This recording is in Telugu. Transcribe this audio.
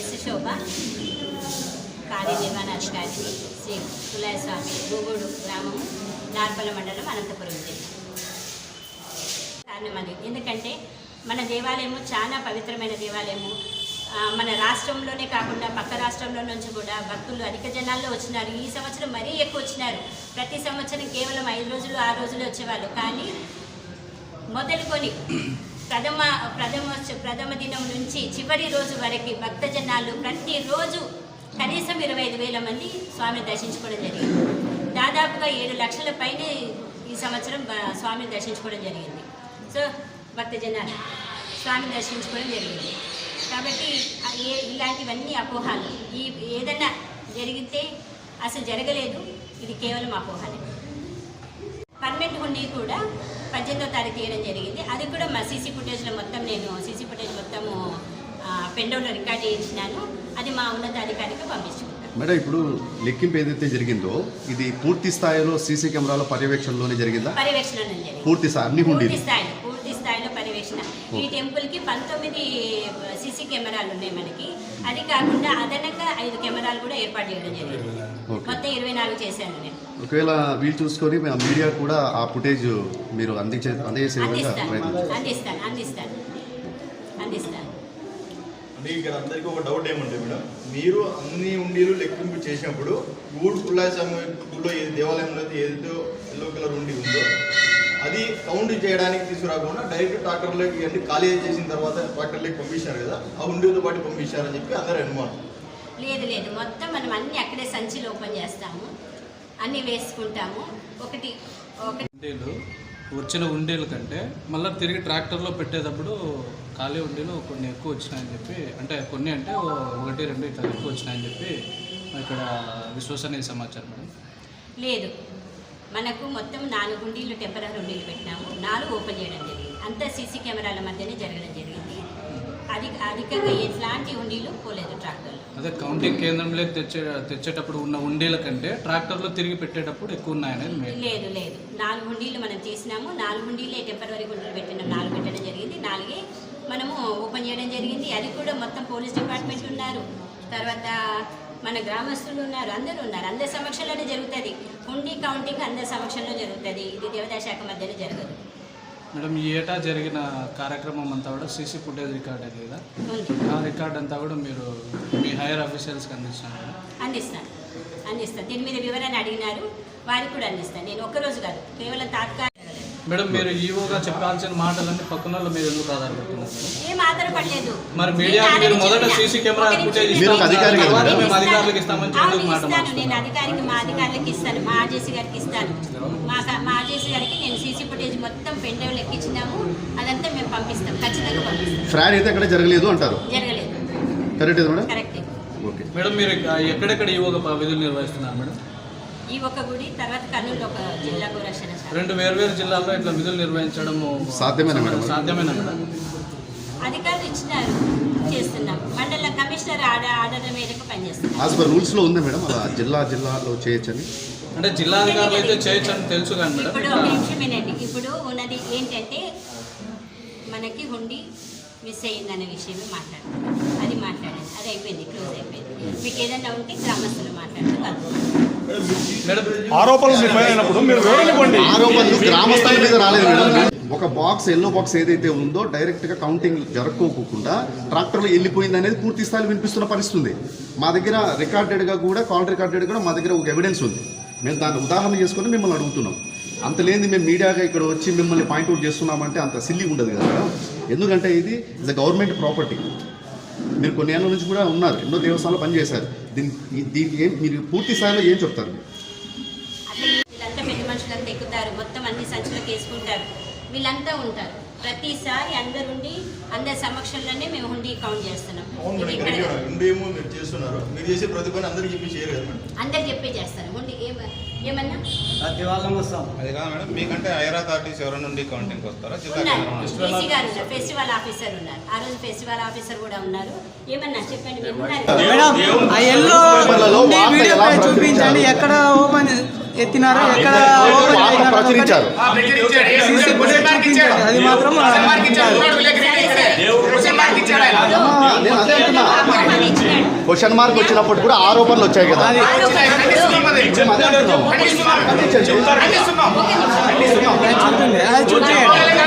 ఎస్ శోభ. కాళీ శ్రీ కులాయస్వామి గూగూడు గ్రామము నార్పల మండలం అనంతపురం జిల్లా. ఎందుకంటే మన దేవాలయము చాలా పవిత్రమైన దేవాలయము. మన రాష్ట్రంలోనే కాకుండా పక్క రాష్ట్రంలో నుంచి కూడా భక్తులు అధిక జనాల్లో వచ్చినారు. ఈ సంవత్సరం మరీ ఎక్కువ వచ్చినారు. ప్రతి సంవత్సరం కేవలం ఐదు రోజులు ఆరు రోజులు వచ్చేవాళ్ళు. కానీ మొదలుకొని ప్రథమ ప్రథమ ప్రథమ దినం నుంచి చివరి రోజు వరకు భక్తజనాలు ప్రతిరోజు కనీసం ఇరవై ఐదు వేల మంది స్వామిని దర్శించుకోవడం జరిగింది. దాదాపుగా ఏడు లక్షల పైనే ఈ సంవత్సరం స్వామిని దర్శించుకోవడం జరిగింది. సో భక్తజనాలు స్వామిని దర్శించుకోవడం జరిగింది. కాబట్టి ఏ ఇలాంటివన్నీ అపోహాలు. ఈ ఏదైనా జరిగితే అసలు జరగలేదు. ఇది కేవలం అపోహాలే. పర్మనెంట్ ఉండి కూడా పద్దెనిమిదో తారీఖు తీయడం జరిగింది. అది కూడా మా సీసీ ఫుటేజ్లో మొత్తం నేను సీసీ ఫుటేజ్ మొత్తము పెండోలో రికార్డ్ చేయించినాను. అది మా ఉన్నతాధికారికి పంపించుకుంటాను. మేడం ఇప్పుడు లెక్కింపు ఏదైతే జరిగిందో ఇది పూర్తి స్థాయిలో సీసీ కెమెరాల పర్యవేక్షణలోనే జరిగిందా? పర్యవేక్షణ పూర్తి స్థాయి అన్ని హుండీలు పర్యవేక్షణ ఈ టెంపుల్కి పంతొమ్మిది సీసీ కెమెరాలు ఉన్నాయి మనకి. అది కాకుండా అదనంగా ఐదు కెమెరాలు కూడా ఏర్పాటు చేయడం జరిగింది. మొత్తం ఇరవై నాలుగు చేశాను నేను. ఒకవేళ వీలు చూసుకొని మీడియా కూడా ఆ ఫుటేజ్ మీరు అందించే అందజేసే విధంగా అందిస్తాను అందిస్తాను. అంటే ఇక్కడ అందరికీ ఒక డౌట్ ఏమంటే మేడం? మీరు అన్ని ఉండీలు లెక్కింపు చేసినప్పుడు గూడ్ పుల్లాస్వామి గుడిలో ఏ దేవాలయంలో అయితే ఏదైతే ఎల్లో కలర్ ఉండి ఉందో అది కౌంట్ చేయడానికి తీసుకురాకుండా డైరెక్ట్ ట్రాక్టర్లోకి అన్ని ఖాళీ చేసిన తర్వాత ట్రాక్టర్లోకి పంపించారు కదా ఆ ఉండీతో పాటు పంపించారని చెప్పి అందరి అనుమానం. లేదు లేదు. మొత్తం మనం అన్ని అక్కడే సంచిలో ఓపెన్ చేస్తాము. అన్ని వేసుకుంటాము. ఒకటి ఒకటి వచ్చిన ఉండేల కంటే మళ్ళీ తిరిగి ట్రాక్టర్లో పెట్టేటప్పుడు ఖాళీ ఉండేలు కొన్ని ఎక్కువ వచ్చినాయని చెప్పి అంటే కొన్ని అంటే ఒకటి రెండు ఇట్లా ఎక్కువ వచ్చినాయని చెప్పి ఇక్కడ విశ్వసనీయ సమాచారం మేడం. లేదు. మనకు మొత్తం నాలుగు ఉండీలు టెంపరీ ఉండీలు పెట్టినాము. నాలుగు ఓపెన్ చేయడం జరిగింది. అంతా సీసీ కెమెరాల మధ్యనే జరగడం జరిగింది. అది అధికంగా ఎట్లాంటి ఉండీలు పోలేదు ట్రాక్టర్లో. అదే కౌంటింగ్ కేంద్రంలోకి తెచ్చే తెచ్చేటప్పుడు ఉన్న ఉండీల కంటే ట్రాక్టర్లో తిరిగి పెట్టేటప్పుడు ఎక్కువ ఉన్నాయనేది మెయిన్ లేదు లేదు. నాలుగు హుండీలు మనం తీసినాము. నాలుగు హుండీలే టెంపరీ హుండీలు పెట్టినాం నాలుగు పెట్టడం జరిగింది. నాలుగే మనము ఓపెన్ చేయడం జరిగింది. అది కూడా మొత్తం పోలీస్ డిపార్ట్మెంట్ ఉన్నారు. తర్వాత మన గ్రామస్తులు ఉన్నారు. అందరూ ఉన్నారు. అందరి సమక్షంలోనే జరుగుతుంది. హుండీ కౌంటింగ్ అందరి సమక్షంలో జరుగుతుంది. ఇది దేవతా శాఖ మధ్యలో జరగదు. మేడం ఈ ఏటా జరిగిన కార్యక్రమం అంతా కూడా సీసీ ఫుటేజ్ రికార్డ్ అయింది కదా? ఆ రికార్డ్ అంతా కూడా మీరు మీ హైయర్ ఆఫీసర్స్కి మేడం? అందిస్తాను. అందిస్తాను. దీని మీద వివరణ అడిగినారు. వారికి కూడా అందిస్తాను. నేను ఒక్కరోజు కాదు కేవలం తాత్కాలిక మేడం మీరు ఈవోగా చెప్పాల్సిన మాటలన్నీ పక్కన మీద ఎందుకు ఆధారపడుతున్నారు ఏం ఆధారపడలేదు. మరి మీడియాకి నేను మీరు మొదట. సీసీ కెమెరా ఫుటేజ్ నేను మీరు? మేము అధికారులకు ఇస్తామని చెప్పి మాట? అధికారికి మా అధికారులకు ఇస్తాను. మా ఆర్జేసీ గారికి ఇస్తాను. మా ఆర్జేసీ గారికి సీసీ ఫుటేజ్ మొత్తం పెన్ డ్రైవ్ ఎక్కించినాము. అదంతా మేము పంపిస్తాం. ఖచ్చితంగా పంపిస్తాం. ఫ్రాడ్ అయితే ఎక్కడ జరగలేదు అంటారు? జరగలేదు. Correct madam? కరెక్టే ఓకే. మేడం మీరు ఎక్కడెక్కడ ఈవోగా విధులు నిర్వహిస్తున్నారు మేడం? ఈ ఒక్క గుడి తర్వాత కర్నూలు ఒక జిల్లా గోరక్షణ శాఖ. రెండు వేర్వేరు జిల్లాల్లో ఇట్లా విధులు నిర్వహించడం సాధ్యమేనా మేడం? సాధ్యమేనా మేడం? అధికారులు ఇచ్చినారు. చేస్తున్నాం. మండల కమిషనర్ ఆర్డర్ మేరకు పనిచేస్తున్నాం. యాజ్ పర్ రూల్స్లో ఉంది మేడం జిల్లా జిల్లాలో చేయొచ్చని. అంటే జిల్లాధికారులు అయితే చేయొచ్చు అని తెలుసు కానీ మేడం. ఇప్పుడు ఒక ఉన్నది ఏంటంటే మనకి హుండీ మిస్ అయ్యిందనే విషయమే మాట్లాడతాం అది మాట్లాడండి. అది అయిపోయింది. క్లోజ్ అయిపోయింది. మీకు ఏదైనా ఉంటే గ్రామస్తులు మాట్లాడుతూ కలుపుకోండి మేడం ఆరోపణలు మీ పైన అయినప్పుడు మీరు వివరణ ఇవ్వండి ఆరోపణలు గ్రామస్థాయి మీద రాలేదు మేడం. ఒక బాక్స్ ఎల్లో బాక్స్ ఏదైతే ఉందో డైరెక్ట్గా కౌంటింగ్ జరగకోకుండా ట్రాక్టర్లో వెళ్ళిపోయింది అనేది పూర్తి స్థాయిలో వినిపిస్తున్న పరిస్థితి ఉంది. మా దగ్గర రికార్డెడ్గా కూడా కాల్ రికార్డెడ్ కూడా మా దగ్గర ఒక ఎవిడెన్స్ ఉంది. మేము దాన్ని ఉదాహరణ చేసుకొని మిమ్మల్ని అడుగుతున్నాం. అంత లేని మేము మీడియాగా ఇక్కడ వచ్చి మిమ్మల్ని పాయింట్అవుట్ చేస్తున్నామంటే అంత సిల్లి ఉండదు కదా మేడం? ఎందుకంటే ఇది ఇస్ అ గవర్నమెంట్ ప్రాపర్టీ మీరు కొన్ని ఏళ్ళ నుంచి కూడా ఉన్నారు ఎన్నో దేవస్థానాలు పనిచేశారు దీని దీనికి ఏం మీరు పూర్తి స్థాయిలో ఏం చెప్తారు? వీళ్ళంతా పెద్ద మనుషులంతా ఎక్కుతారు మొత్తం అన్ని సంచులకు వేసుకుంటారు వీళ్ళంతా ఉంటారు. ప్రతిసారి అందరుండి అందరి సమక్షంలోనే మేము హుండీ కౌంట్ చేస్తున్నాం. ఉండి ప్రతి అందరు చెప్పే అది కాదు మేడం మీకంటే వస్తారా? డీసీ గారు ఉన్నారు. ఫెస్టివల్ ఆఫీసర్ ఉన్నారు. ఆ రోజు ఫెస్టివల్ ఆఫీసర్ కూడా ఉన్నారు. ఏమన్నా చెప్పండి మేడం ఆ ఎల్లో ఉండి వీడియో చూపించండి? ఎక్కడ ఓపెన్ ఎత్తినారో? ఎక్కడ ప్రచురించారు. అది మాత్రం క్వశ్చన్ మార్క్ వచ్చినప్పుడు కూడా ఆరోపణలు వచ్చాయి కదా. అదే. అంటున్నాము.